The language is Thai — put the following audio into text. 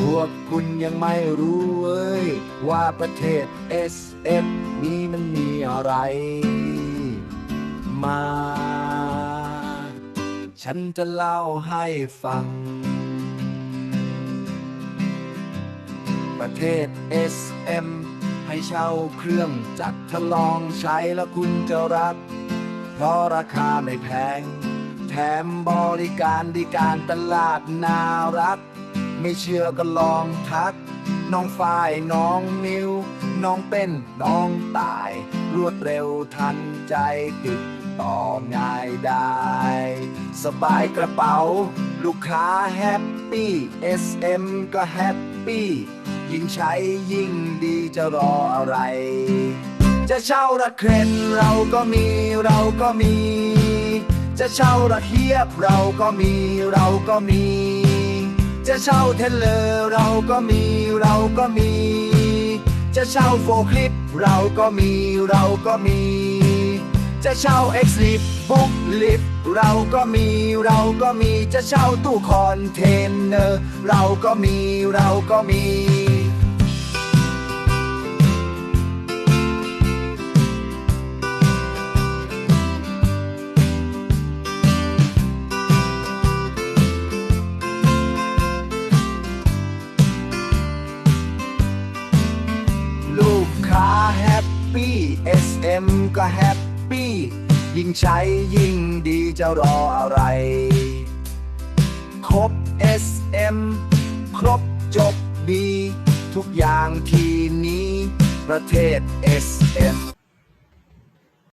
พวกคุณยังไม่รู้เว้ย ว่าประเทศ SF นี้มันมีอะไร มา ฉันจะเล่าให้ฟัง ประเทศ SM ให้เช่าเครื่องจักรทดลองใช้แล้วคุณจะรัก เพราะราคาไม่แพง แถมบริการดีการตลาดน่ารัก ไม่เชื่อก็ลองทัก น้องฝ้ายน้องนิว น้องเป็นน้องตาย รวดเร็วทันใจติดต่อง่ายได้ สบายกระเป๋า ลูกค้าแฮปปี้ SM ก็แฮปปี้ ยิ่งใช้ยิ่งดีจะรออะไร จะเช่าระเครนเราก็มีเราก็มี จะเช่าระเทียบเราก็มีเราก็มี จะเช่าเทเลอร์เราก็มีเราก็มี จะเช่าโฟล์คลิปเราก็มีเราก็มี จะเช่าเอ็กซ์ลิฟบุ๊กลิฟเราก็มีเราก็มีจะเช่าตู้คอนเทนเนอร์เราก็มีเราก็มี แฮปปี้ SM ก็แฮปปี้ ยิ่งใช้ยิ่งดีจะรออะไร ครบ SM ครบจบดี ทุกอย่างทีนี้ประเทศ SM